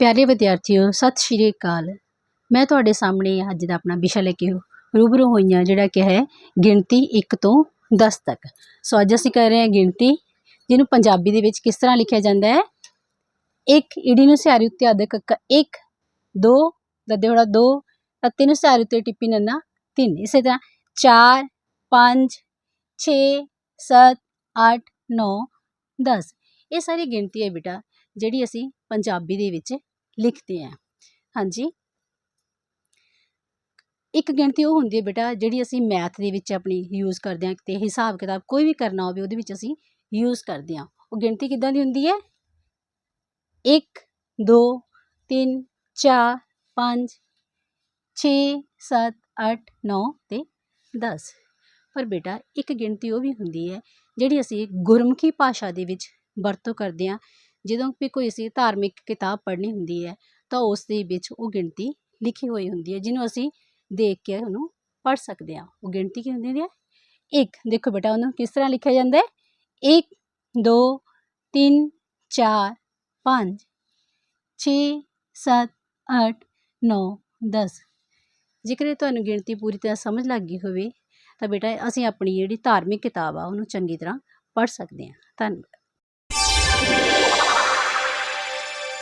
ਪਿਆਰੇ ਵਿਦਿਆਰਥੀਓ, ਸਤਿ ਸ਼੍ਰੀ ਅਕਾਲ। ਮੈਂ ਤੁਹਾਡੇ ਸਾਹਮਣੇ ਅੱਜ ਦਾ ਆਪਣਾ ਵਿਸ਼ਾ ਲੈ ਕੇ ਰੂਬਰੂ ਹੋਈ ਹਾਂ, ਜਿਹੜਾ ਕਿ ਹੈ ਗਿਣਤੀ 1 ਤੋਂ 10 ਤੱਕ। ਸੋ ਅੱਜ ਅਸੀਂ ਕਰ ਰਹੇ ਹਾਂ ਗਿਣਤੀ, ਜਿਹਨੂੰ ਪੰਜਾਬੀ ਦੇ ਵਿੱਚ ਕਿਸ ਤਰ੍ਹਾਂ ਲਿਖਿਆ ਜਾਂਦਾ ਹੈ? ਇੱਕ, ਈੜੀ ਨੂੰ ਸਿਆਰੀ ਉੱਤੇ ਅੱਧ ਕੱਕਾ 1 2 ਦੱਦੇ ਹੋੜਾ 2 ਅਤੇ ਨੂੰ ਸਿਆਰੀ ਉੱਤੇ ਟਿੱਪੀ ਨੰਨਾ 3 ਇਸੇ ਤਰ੍ਹਾਂ 4 5 6 7 8 9 10 ਇਹ ਸਾਰੀ ਗਿਣਤੀ ਹੈ ਬੇਟਾ, ਜਿਹੜੀ ਅਸੀਂ ਪੰਜਾਬੀ ਦੇ ਵਿੱਚ ਲਿਖਦੇ ਹਾਂ ਹਾਂਜੀ। ਇੱਕ ਗਿਣਤੀ ਉਹ ਹੁੰਦੀ ਹੈ ਬੇਟਾ ਜਿਹੜੀ ਅਸੀਂ ਮੈਥ ਦੇ ਵਿੱਚ ਆਪਣੀ ਯੂਜ਼ ਕਰਦੇ ਹਾਂ ਤੇ ਹਿਸਾਬ ਕਿਤਾਬ ਕੋਈ ਵੀ ਕਰਨਾ ਹੋਵੇ ਉਹਦੇ ਵਿੱਚ ਅਸੀਂ ਯੂਜ਼ ਕਰਦੇ ਹਾਂ। ਉਹ ਗਿਣਤੀ ਕਿੱਦਾਂ ਦੀ ਹੁੰਦੀ ਹੈ? 1 2 3 4 5 6 7 8 9 ਤੇ 10 ਪਰ ਬੇਟਾ ਇੱਕ ਗਿਣਤੀ ਉਹ ਵੀ ਹੁੰਦੀ ਹੈ ਜਿਹੜੀ ਅਸੀਂ ਗੁਰਮੁਖੀ ਭਾਸ਼ਾ ਦੇ ਵਿੱਚ ਵਰਤੋਂ ਕਰਦੇ ਹਾਂ ਜਦੋਂ ਵੀ ਕੋਈ ਅਸੀਂ ਧਾਰਮਿਕ ਕਿਤਾਬ ਪੜ੍ਹਨੀ ਹੁੰਦੀ ਹੈ, ਤਾਂ ਉਸ ਦੇ ਵਿੱਚ ਉਹ ਗਿਣਤੀ ਲਿਖੀ ਹੋਈ ਹੁੰਦੀ ਹੈ, ਜਿਹਨੂੰ ਅਸੀਂ ਦੇਖ ਕੇ ਉਹਨੂੰ ਪੜ੍ਹ ਸਕਦੇ ਹਾਂ। ਉਹ ਗਿਣਤੀ ਕੀ ਹੁੰਦੀ ਹੈ? ਇੱਕ। ਦੇਖੋ ਬੇਟਾ, ਉਹਨੂੰ ਕਿਸ ਤਰ੍ਹਾਂ ਲਿਖਿਆ ਜਾਂਦਾ ਹੈ? 1 2 3 4 5 6 7 8 9 10 ਜੇਕਰ ਇਹ ਤੁਹਾਨੂੰ ਗਿਣਤੀ ਪੂਰੀ ਤਰ੍ਹਾਂ ਸਮਝ ਲੱਗ ਗਈ ਹੋਵੇ, ਤਾਂ ਬੇਟਾ, ਅਸੀਂ ਆਪਣੀ ਜਿਹੜੀ ਧਾਰਮਿਕ ਕਿਤਾਬ ਆ, ਉਹਨੂੰ ਚੰਗੀ ਤਰ੍ਹਾਂ ਪੜ੍ਹ ਸਕਦੇ ਹਾਂ। ਧੰਨਵਾਦ।